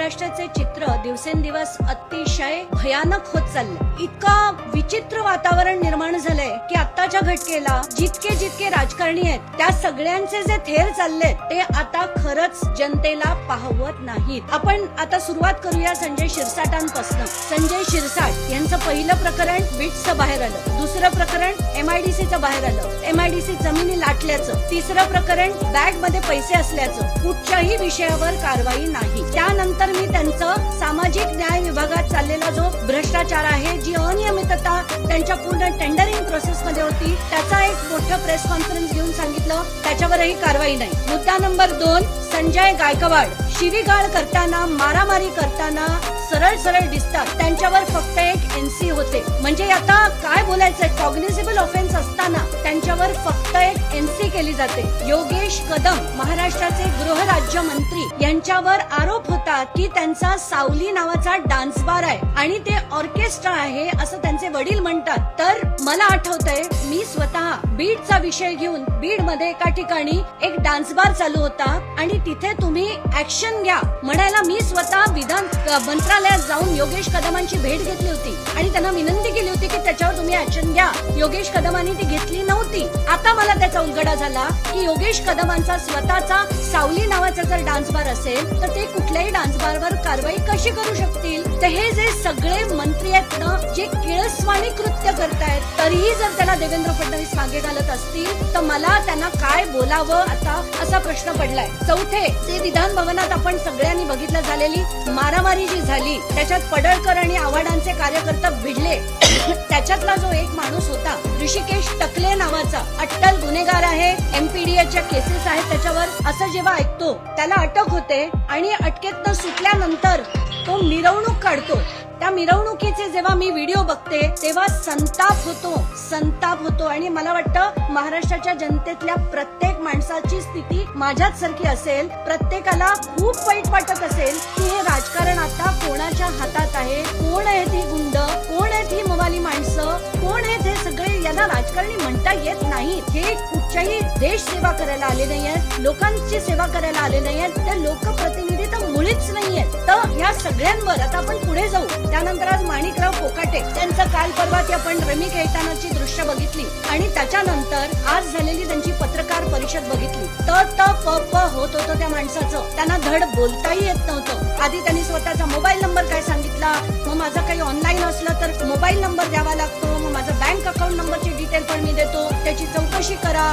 महाराष्ट्राचे चित्र दिवसेंदिवस अतिशय भयानक होत चाललंय. इतका विचित्र वातावरण निर्माण झालंय की आताच्या घटकेला जितके जितके राजकारणी आहेत त्या सगळ्यांचे जे थेर चाललेत ते आता खरंच जनतेला पाहवत नाहीत. आपण आता सुरुवात करूया संजय शिरसाटांपासून. संजय शिरसाट यांचं पहिलं प्रकरण बिट्सचं बाहेर आलं. दुसरं प्रकरण एमआयडीसीचं बाहेर आलं. एमआयडीसी जमिनी लाटल्याचं. तिसरं प्रकरण बॅगमध्ये पैसे असल्याचं. कुठच्याही विषयावर कारवाई नाही. त्यानंतर मी त्यांचं सामाजिक न्याय विभागात चाललेला जो भ्रष्टाचार आहे जी अनियमितता त्यांच्या पूर्ण टेंडरिंग प्रोसेस मध्ये होती त्याचा एक मोठं प्रेस कॉन्फरन्स घेऊन सांगितलं. त्याच्यावरही कारवाई नाही. मुद्दा नंबर दोन संजय गायकवाड. शिवीगाळ करताना मारामारी करताना सरळ सरळ दिसतात. त्यांच्यावर फक्त एक एनसी होते. म्हणजे आता काय बोलायचंय? कॉग्निझेबल ऑफेन्स असताना त्यांच्यावर फक्त एक एनसी केली जाते. योगेश कदम महाराष्ट्राचे गृहराज्य मंत्री यांच्यावर आरोप होतात की त्यांचा सावली नावाचा डान्स बार आहे आणि ते ऑर्केस्ट्रा आहे असं त्यांचे वडील म्हणतात. तर मला आठवतंय मी स्वतः बीडचा विषय घेऊन बीडमध्ये एका ठिकाणी एक डान्स बार चालू होता आणि तिथे तुम्ही ऍक्शन घ्या म्हणायला मी स्वतः विधान मंत्रालयात जाऊन योगेश कदमांची भेट घेतली होती. आणि त्यांना विनंती केली होती की त्याच्यावर तुम्ही ऍक्शन घ्या. योगेश कदमांनी ती घेतली होती. आता मला त्याचा उलगडा झाला की योगेश कदमांचा स्वतःचा सावली नावाचा जर डान्स बार असेल तर ते कुठल्याही डान्स बारवर कारवाई कशी करू शकतील? तर हे जे सगळे मंत्री आहेत ना जे किळस्वाणी कृत्य करतायत तरीही जर त्याला देवेंद्र फडणवीस मागे घालत असतील तर मला त्यांना काय बोलावं आता असा प्रश्न पडलाय. चौथे ते विधान भवनात आपण सगळ्यांनी बघितलं झालेली मारामारी जी झाली त्याच्यात पडळकर आणि आव्हाडांचे कार्यकर्ता भिडले. त्याच्यातला जो एक माणूस होता ऋषिकेश टकले नावाचा अट्टल गुन्हेगार आहे एमपीडीएच्या केसेस आहेत त्याच्यावर असं जेव्हा ऐकतो त्याला अटक होते आणि अटकेतनं सुटल्यानंतर तो मिरवणूक काढतो. त्या मिरवणुकीचे जेव्हा मी व्हिडिओ बघते तेव्हा संताप होतो संताप होतो. आणि मला वाटतं महाराष्ट्राच्या जनतेतल्या प्रत्येक माणसाची स्थिती माझ्याच सारखी असेल. प्रत्येकाला खूप वाईट वाटत असेल की हे राजकारण आता कोणाच्या हातात आहे? कोण आहे ती गुंड? कोण आहेत ही मवाली माणसं? कोण आहेत हे सगळे? यांना राजकारणी म्हणता येत नाही. हे कुठच्याही देश सेवा करायला आले नाही आहेत लोकांची सेवा करायला आले नाही आहेत ते लोकप्रतिनिधी तर मुळीच नाहीयेत तर या सगळ्यांवर आता आपण पुढे जाऊ. त्यानंतर आज माणिकराव कोकाटे त्यांचं काल परवा ती आपण रमी खेळतानाची दृश्य बघितली. आणि त्याच्यानंतर आज झालेली त्यांची पत्रकार परिषद बघितली. त त प प होत होतं त्या माणसाचं. त्यांना धड बोलताही येत नव्हतं. आधी त्यांनी स्वतःचा मोबाईल नंबर काय सांगितला? मग माझं काही ऑनलाईन असलं तर मोबाईल नंबर द्यावा लागतो मग माझा बँक अकाउंट नंबरची डिटेल पण मी देतो. त्याची चौकशी करा.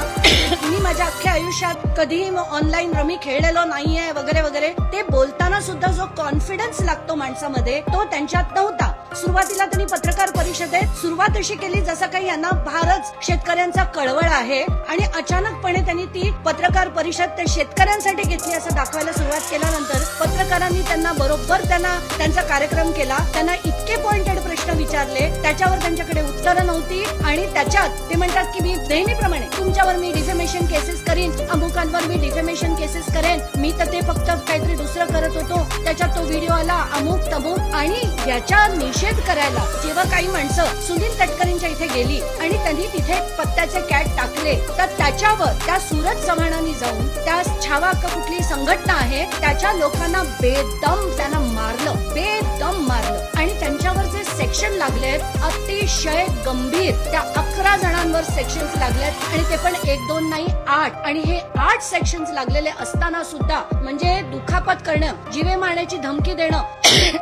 मी माझ्या अख्ख्या आयुष्यात कधीही ऑनलाईन रमी खेळलेलो नाहीये वगैरे वगैरे. ते बोलताना सुद्धा जो कॉन्फिडन्स लागतो माणसामध्ये तो त्यांच्यात नव्हता. सुरुवातीला त्यांनी पत्रकार परिषदेत सुरुवात अशी केली जसं काही यांना फारच शेतकऱ्यांचा कळवळ आहे आणि अचानकपणे त्यांनी ती पत्रकार परिषद त्या शेतकऱ्यांसाठी घेतली असं दाखवायला सुरुवात केल्यानंतर पत्रकारांनी त्यांना बरोबर त्यांना त्यांचा कार्यक्रम केला. त्यांना इतके पॉइंटेड प्रश्न विचारले. त्याच्यावर त्यांच्याकडे उत्तरं नव्हती आणि त्याच्यात ते म्हणतात की मी नेहमीप्रमाणे तुमच्यावर मी डिफेमेशन केसेस करीन. अमुकांवर मी डिफेमेशन केसेस करेन. मी तर ते फक्त काहीतरी दुसरं करत होतो. त्याच्यात तो व्हिडिओ आला अमुक तमुक आणि याच्या निषेध करायला जेव्हा काही माणसं सुनील तटकरेंच्या इथे गेली आणि त्यांनी तिथे पत्त्याचे कॅट टाकले तर त्याच्यावर त्या सूरज चव्हाणांनी जाऊन त्या छावा का कुठली संघटना आहे त्याच्या लोकांना बेदम त्यांना मारलं बेदम मारलं. आणि त्यांच्यावर जे सेक्शन लागलेत अतिशय गंभीर त्या अकरा जणांवर सेक्शन लागलेत आणि ते पण एक दोन नाही आठ. आणि हे आठ सेक्शन लागलेले असताना सुद्धा म्हणजे दुखापत करणं जीवे मारण्याची धमकी देणं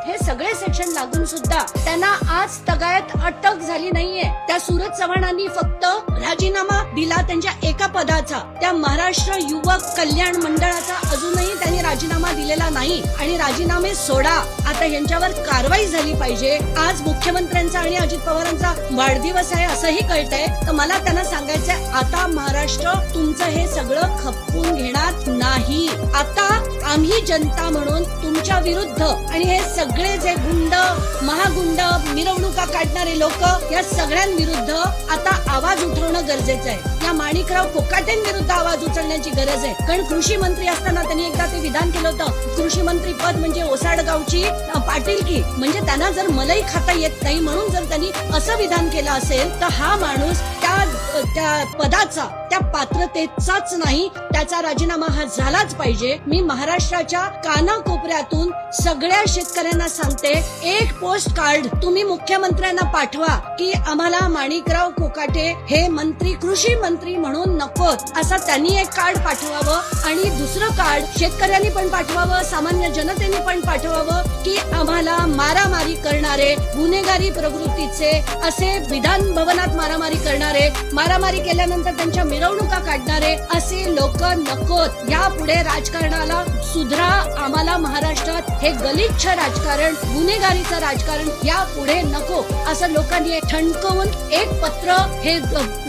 हे सगळे सेक्शन लागून सुद्धा त्यांना आज तगायत अटक झाली नाहीये. त्या सूरज चव्हाणांनी फक्त राजीनामा दिला त्यांच्या एका पदाचा. त्या महाराष्ट्र युवक कल्याण मंडळाचा अजूनही त्यांनी राजीनामा दिलेला नाही. आणि राजीनामे सोडा. आता यांच्यावर कारवाई झाली पाहिजे. आज मुख्यमंत्र्यांचा आणि अजित पवारांचा वाढदिवस आहे असंही कळतंय. तर मला त्यांना सांगायचंय आता महाराष्ट्र तुमचं हे सगळं खपवून घेणार नाही. आता आम्ही जनता म्हणून तुमच्या विरुद्ध आणि हे सगळे जे गुंड महागुंड मिरवणुका काढणारे लोक या सगळ्यांविरुद्ध आता आवाज उठवणं गरजेचं आहे. या माणिकराव कोकाटेंविरुद्ध आवाज उचलण्याची गरज आहे. कारण कृषी मंत्री असताना त्यांनी एकदा ते विधान केलं होतं. कृषी मंत्री पद म्हणजे ओसाडगावची पाटील की म्हणजे त्यांना जर मलई खाता येत नाही म्हणून जर त्यांनी असं विधान केलं असेल तर हा माणूस त्या त्या पदाचा त्या पात्रतेचाच नाही. त्याचा राजीनामा हा झालाच पाहिजे. मी महाराष्ट्राच्या कानाकोपऱ्यातून सगळ्या शेतकऱ्यांना सांगते एक पोस्ट कार्ड तुम्ही मुख्यमंत्र्यांना पाठवा की आम्हाला माणिकराव कोकाटे हे मंत्री कृषी मंत्री म्हणून नकोत असं त्यांनी एक कार्ड पाठवावं आणि दुसरं कार्ड शेतकऱ्यांनी पण पाठवावं सामान्य जनतेने पण पाठवावं की आम्हाला मारामारी करणारे गुन्हेगारी प्रवृत्तीचे असे विधान भवनात मारामारी करणारे मारामारी केल्यानंतर त्यांच्या मिरवणुका काढणारे असे लोक नकोत. यापुढे राजकारणाला सुधरा आम्हाला महाराष्ट्रात हे गलिच्छ राजकारण गुन्हेगारीचं राजकारण यापुढे नको असं लोकांनी ठणकवून एक पत्र हे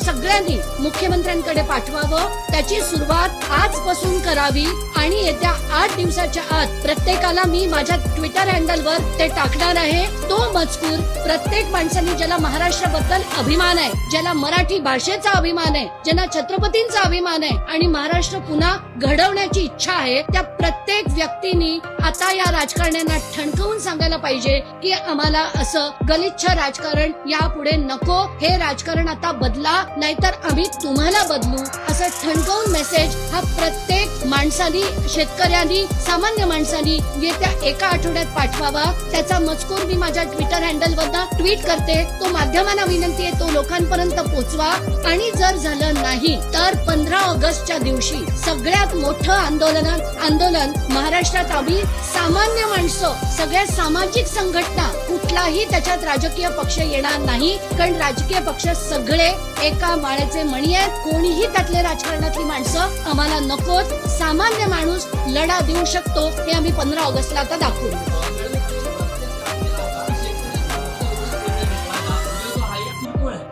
सगळ्यांनी मुख्यमंत्र्यांकडे पाठवावं त्याची सुरुवात आजपासून करावी आणि येत्या आठ दिवसाच्या आत प्रत्येकाला मी माझ्या ट्विटर हँडलवर ते टाकणार आहे. तो मजकूर प्रत्येक माणसाने ज्याला महाराष्ट्राबद्दल अभिमान आहे ज्याला मराठी भाषेचा अभिमान आहे ज्यांना छत्रपतींचा अभिमान आहे आणि महाराष्ट्र पुन्हा घडवण्याची इच्छा आहे त्या प्रत्येक व्यक्तीनी आता या राजकारण्यांना ठणकवून सांगायला पाहिजे की आम्हाला असं गलिच्छ राजकारण यापुढे नको हे राजकारण आता बदला नाहीतर आम्ही तुम्हाला बदलू असं ठणकवून मेसेज हा प्रत्येक माणसानी शेतकऱ्यांनी सामान्य माणसानी येत्या एका आठवड्यात पाठवावा. त्याचा मजकूर मी माझ्या ट्विटर हँडलवरनं ट्विट करते. तो माध्यमांना विनंती आहे तो लोकांपर्यंत पोहोचवा आणि जर झालं नाही तर पंधरा ऑगस्टच्या दिवशी सगळ्यात मोठं आंदोलन आंदोलन महाराष्ट्रात आम्ही सामान्य माणसं सगळ्या सामाजिक संघटना कुठलाही त्याच्यात राजकीय पक्ष येणार नाही कारण राजकीय पक्ष सगळे एका माळ्याचे मणी आहेत. कोणीही त्यातले राजकारणातली माणसं आम्हाला नकोत सामान्य माणूस लढा देऊ शकतो हे आम्ही पंधरा ऑगस्टला आता दाखवू.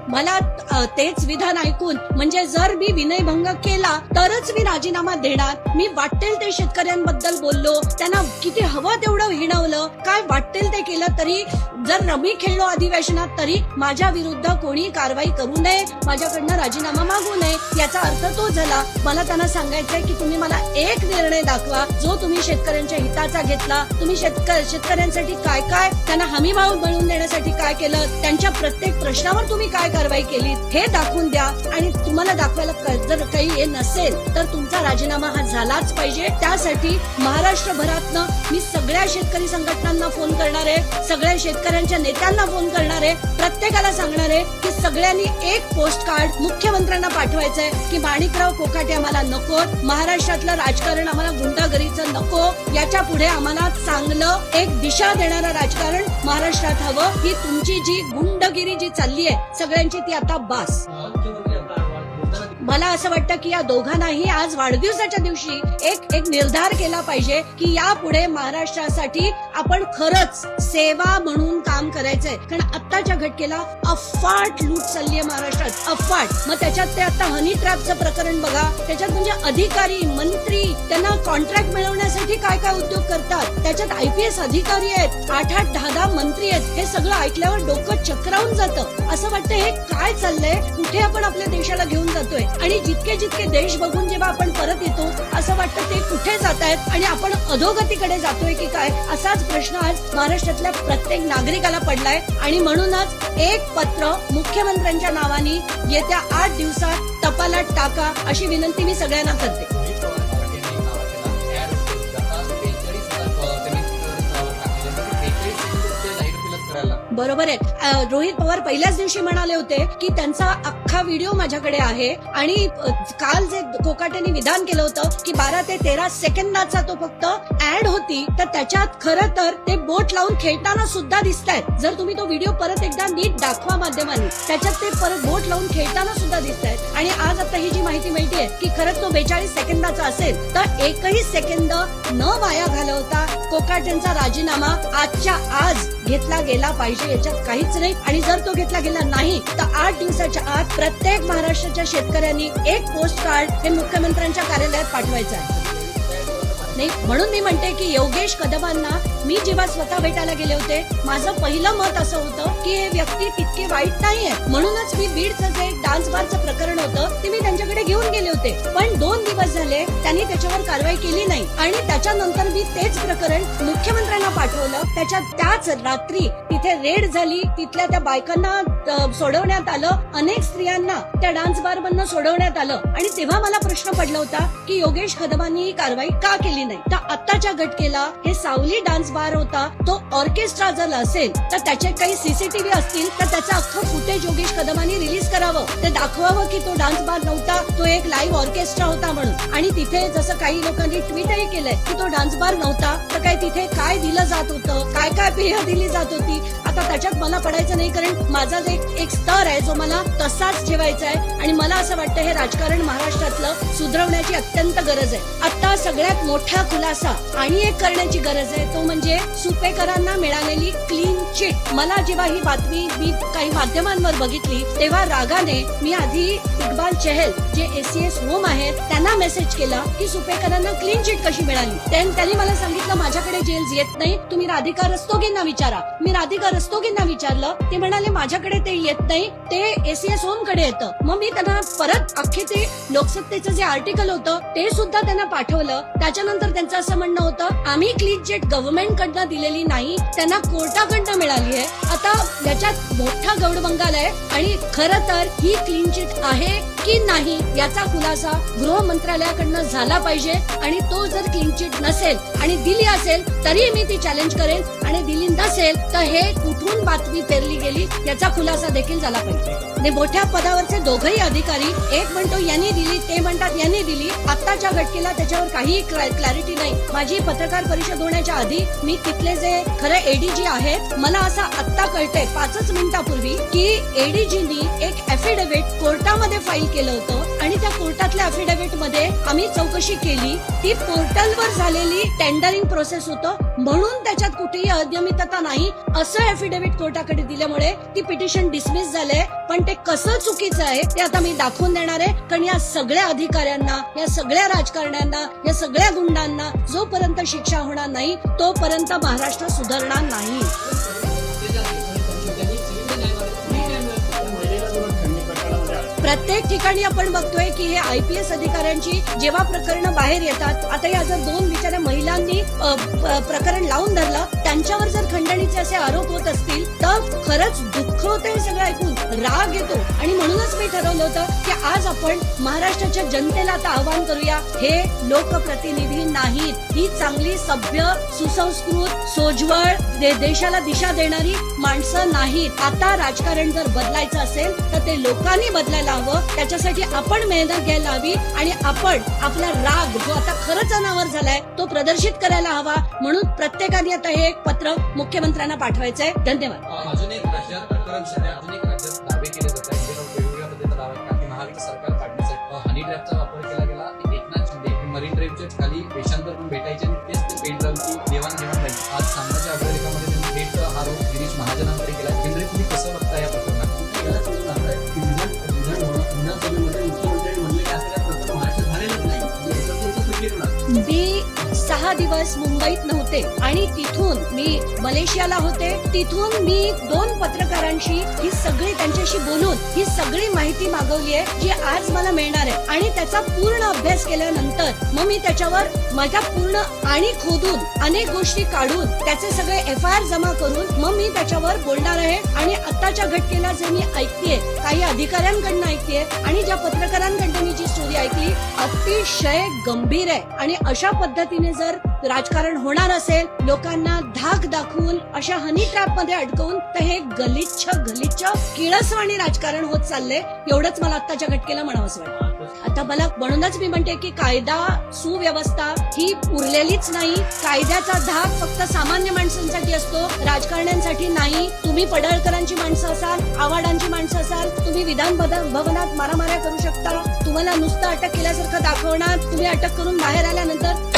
मला तेच विधान ऐकून म्हणजे जर मी विनयभंग केला तरच मी राजीनामा देणार. मी वाटेल ते शेतकऱ्यांबद्दल बोललो त्यांना किती हवं तेवढं हिणवलं काय वाटेल ते केलं तरी जर रमी खेळलो अधिवेशनात तरी माझ्या विरुद्ध कोणी कारवाई करू नये माझ्याकडनं राजीनामा मागू नये याचा अर्थ तो झाला. मला त्यांना सांगायचंय की तुम्ही मला एक निर्णय दाखवा जो तुम्ही शेतकऱ्यांच्या हिताचा घेतला. तुम्ही शेतक शेतकऱ्यांसाठी काय काय त्यांना हमी भाव मिळवून देण्यासाठी काय केलं त्यांच्या प्रत्येक प्रश्नावर तुम्ही काय कारवाई केली हे दाखवून द्या आणि तुम्हाला दाखवायला जर काही हे नसेल तर तुमचा राजीनामा हा झालाच पाहिजे. त्यासाठी महाराष्ट्रभरातनं मी सगळ्या शेतकरी संघटनांना फोन करणार आहे सगळ्या शेतकऱ्यांच्या नेत्यांना फोन करणार आहे प्रत्येकाला सांगणार आहे की सगळ्यांनी एक पोस्ट कार्ड मुख्यमंत्र्यांना पाठवायचंय की माणिकराव कोकाटे आम्हाला नको महाराष्ट्रातलं राजकारण आम्हाला गुंडागरीचं नको याच्यापुढे आम्हाला चांगलं एक दिशा देणारं राजकारण महाराष्ट्रात हवं. ही तुमची जी गुंडगिरी जी चालली आहे सगळ्यांची ती आता bus. मला असं वाटतं की या दोघांनाही आज वाढदिवसाच्या दिवशी एक एक निर्धार केला पाहिजे की यापुढे महाराष्ट्रासाठी आपण खरंच सेवा म्हणून काम करायचंय. कारण आत्ताच्या घटकेला अफाट लूट चालली आहे महाराष्ट्रात. अफाट. मग त्याच्यात ते आता हनी ट्रॅपचं प्रकरण बघा. त्याच्यात म्हणजे अधिकारी मंत्री त्यांना कॉन्ट्रॅक्ट मिळवण्यासाठी काय काय उद्योग करतात? त्याच्यात आयपीएस अधिकारी आहेत. आठ आठ दहा दहा मंत्री आहेत. हे सगळं ऐकल्यावर डोकं चक्रावून जातं. असं वाटतं हे काय चाललंय? कुठे आपण आपल्या देशाला घेऊन जातोय? आणि जितके जितके देश बघून जेव्हा आपण परत येतो असं वाटतं ते कुठे जात आहेत आणि आपण अधोगतीकडे जातोय की काय असाच प्रश्न आज महाराष्ट्रातल्या प्रत्येक नागरिकाला पडलाय. आणि म्हणूनच एक पत्र मुख्यमंत्र्यांच्या नावाने येत्या आठ दिवसात टपाला टाका अशी विनंती मी सगळ्यांना करते. बरोबर आहे. रोहित पवार पहिल्याच दिवशी म्हणाले होते की त्यांचा अख्खा व्हिडिओ माझ्याकडे आहे आणि काल जे कोकाटेने विधान केलं होतं की बारा ते तेरा सेकंदाचा तो फक्त ऍड होती तर त्याच्यात खरं तर ते बोट लावून खेळताना सुद्धा दिसत आहेत जर तुम्ही तो व्हिडिओ परत एकदा नीट दाखवा माध्यमांनी त्याच्यात ते परत बोट लावून खेळताना सुद्धा दिसत आहेत आणि आज आता ही जी माहिती मिळते की खरंच तो बेचाळीस सेकंदाचा असेल तर एकही सेकंद न वाया घालवता कोकाटेंचा राजीनामा आजच्या आज घेतला गेला पाहिजे याच्यात काहीच नाही. आणि जर तो घेतला गेला नाही तर आठ दिवसाच्या आत प्रत्येक महाराष्ट्राच्या शेतकऱ्यांनी एक पोस्ट कार्ड हे मुख्यमंत्र्यांच्या कार्यालयात पाठवायचं आहे. नाही म्हणून मी म्हणते की योगेश कदमांना मी जेव्हा स्वतः भेटायला गेले होते माझं पहिलं मत असं होतं की हे व्यक्ती तितके वाईट नाहीये. म्हणूनच मी बीडचं जे डान्स बारचं प्रकरण होतं ते मी त्यांच्याकडे घेऊन गेले होते. पण दोन दिवस झाले त्यांनी त्याच्यावर कारवाई केली नाही. आणि त्याच्यानंतर मी तेच प्रकरण मुख्यमंत्र्यांना पाठवलं. त्याच्या त्याच रात्री तिथे रेड झाली. तिथल्या त्या बायकांना सोडवण्यात आलं. अनेक स्त्रियांना त्या डान्स बार मधनं सोडवण्यात आलं. आणि तेव्हा मला प्रश्न पडला होता की योगेश कदमांनी ही कारवाई का केली नाही? तर आत्ताच्या घटकेला हे सावली डान्स बार होता तो ऑर्केस्ट्रा जर असेल तर त्याचे काही सीसीटीव्ही असतील तर त्याचं अख्खं फुटेज योगेश कदमांनी रिलीज करावं. ते दाखवावं की तो डान्स बार नव्हता तो एक लाईव्ह ऑर्केस्ट्रा होता म्हणून. आणि तिथे जसं काही लोकांनी ट्विटही केलंय की तो डान्स बार नव्हता तर काय तिथे काय दिलं जात होतं काय काय पेय दिली जात होती आता त्याच्यात मला पडायचं नाही कारण माझा एक एक स्तर आहे जो मला तसाच ठेवायचा आहे आणि मला असं वाटतं हे राजकारण महाराष्ट्रातलं सुधरवण्याची अत्यंत गरज आहे. आता सगळ्यात मोठा खुलासा आणि एक करण्याची गरज आहे तो म्हणजे म्हणजे सुपेकरांना मिळालेली क्लीन चिट मला जेव्हा ही बातमी मी काही माध्यमांवर बघितली तेव्हा रागाने मी आधी इक्बाल चहल जे एसीएस होम आहेत त्यांना मेसेज केला की सुपेकरांना क्लीन चिट कशी मिळाली. त्यांनी मला सांगितलं माझ्याकडे जेल्स येत नाही तुम्ही राधिका रस्तोगींना विचारा. मी राधिका रस्तोगींना विचारलं ते म्हणाले माझ्याकडे ते येत नाही ते एसीएस होमकडे येतं. मग मी त्यांना परत अख्खे ते लोकसत्तेचं जे आर्टिकल होतं ते सुद्धा त्यांना पाठवलं. त्याच्यानंतर त्यांचं असं म्हणणं होतं आम्ही क्लीन चिट गव्हर्नमेंट कडनं दिलेली नाही त्यांना कोर्टाकडनं मिळाली आहे. आता मोठा गौडबंगाल आहे. आणि खर तर ही क्लीन चिट आहे की नाही याचा खुलासा गृह मंत्रालयाकडनं झाला पाहिजे. आणि तो जर क्लीन चिट नसेल आणि दिली असेल तरी मी ती चॅलेंज करेन. आणि दिली नसेल तर हे कुठून बातमी पेरली गेली याचा खुलासा देखील झाला पाहिजे. आणि मोठ्या पदावरचे दोघही अधिकारी एक म्हणतो यांनी दिली ते म्हणतात यांनी दिली. आत्ताच्या घटकेला त्याच्यावर काही क्लॅरिटी नाही. माझी पत्रकार परिषद होण्याच्या आधी मी तिथले जे खरे एडीजी आहेत मला असं आत्ता कळतंय. पाचच मिनिटापूर्वी की एडीजीनी एक अफिडेव्हिट कोर्टामध्ये फाईल केलं होतं आणि त्या कोर्टातल्या अफिडेव्हिटमध्ये आम्ही चौकशी केली. ती पोर्टलवर झालेली टेंडरिंग प्रोसेस होतं. म्हणून त्याच्यात कुठेही अनियमितता नाही. असं अफिडेव्हिट कोर्टाकडे दिल्यामुळे ती पिटिशन डिसमिस झालंय. पण ते कसं चुकीचं आहे ते आता मी दाखवून देणार आहे. कारण या सगळ्या अधिकाऱ्यांना या सगळ्या राजकारण्यांना या सगळ्या गुंडांना जोपर्यंत शिक्षा होणार नाही तोपर्यंत महाराष्ट्र सुधारणार नाही. प्रत्येक ठिकाणी आपण बघतोय की हे आयपीएस अधिकाऱ्यांची जेव्हा प्रकरणं बाहेर येतात आता या जर दोन बिचाऱ्या महिलांनी प्रकरण लावून धरलं त्यांच्यावर जर खंडणीचे असे आरोप होत असतील तर खरंच दुःख होतं हे सगळं ऐकून राग येतो. आणि म्हणूनच मी ठरवलं होतं की आज आपण महाराष्ट्राच्या जनतेला आता आवाहन करूया हे लोकप्रतिनिधी नाहीत. ही चांगली सभ्य सुसंस्कृत सोज्वळ दे- देशाला दिशा देणारी माणसं नाहीत. आता राजकारण जर बदलायचं असेल तर ते लोकांनी बदलायला हवं त्याच्यासाठी आपण मेहनत घ्यायला हवी आणि आपण आपला राग जो आता खरंच अनावर झालाय तो प्रदर्शित करायला हवा. म्हणून प्रत्येकाने आता हे एक पत्र मुख्यमंत्र्यांना पाठवायचंय. धन्यवाद. अजून एक राज्यात प्रकरण सध्या अजून एक राज्यात दावे केले जात आहेत. वेगवेगळ्या पद्धतीचा दावा आहेत की महाविकास सरकार काढण्यासाठी हनी ट्रॅपचा वापर केला गेला. एकनाथ शिंदे मरीन ड्राईव्हच्या खाली वेशांतर दिवस मुंबईत नव्हते. आणि तिथून मी मलेशियाला होते. तिथून मी दोन पत्रकारांशी ही सगळी त्यांच्याशी बोलून ही सगळी माहिती मागवली आहे जी आज मला मिळणार आहे. आणि त्याचा पूर्ण अभ्यास केल्यानंतर मग मी त्याच्यावर माझ्या पूर्ण आणि खोदून अनेक गोष्टी काढून त्याचे सगळे एफ आय आर जमा करून मग मी त्याच्यावर बोलणार आहे. आणि आत्ताच्या घटकेला जे मी ऐकतेय काही अधिकाऱ्यांकडनं ऐकतेय आणि ज्या पत्रकारांकडनं मी जी स्टोरी ऐकली अतिशय गंभीर आहे. आणि अशा पद्धतीने जर राजकारण होणार असेल लोकांना धाक दाखवून अशा हनी ट्रॅपमध्ये अडकवून तर हे गलिच्छ गलिच्छ किळसवाणी राजकारण होत चाललंय. एवढंच मला आत्ताच्या घटकेला म्हणावंच वाटतं. आता मला म्हणूनच मी म्हणते की कायदा सुव्यवस्था ही उरलेलीच नाही. कायद्याचा धाक फक्त सामान्य माणसांसाठी असतो. राजकारण्यांसाठी नाही. तुम्ही पडळकरांची माणसं असाल आव्हाडांची माणसं असाल तुम्ही विधान भवनात मारामाऱ्या करू शकता. तुम्हाला नुसतं अटक केल्यासारखं दाखवणार तुम्ही अटक करून बाहेर आल्यानंतर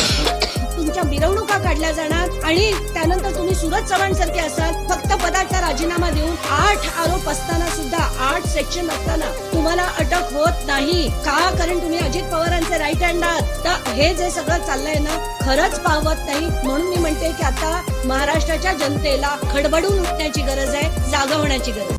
तुमच्या मिरवणुका काढल्या जाणार आणि त्यानंतर तुम्ही सुरज चव्हाण सारखे असाल फक्त पदाचा राजीनामा देऊन आठ आरोप असताना सुद्धा आठ सेक्शन असताना तुम्हाला अटक होत नाही. का? कारण तुम्ही अजित पवारांचे राईट हँड आहात. तर हे जे सगळं चाललंय ना खरंच पावत नाही. म्हणून मी म्हणते की आता महाराष्ट्राच्या जनतेला खडबडून उठण्याची गरज आहे जागा होण्याची गरज आहे.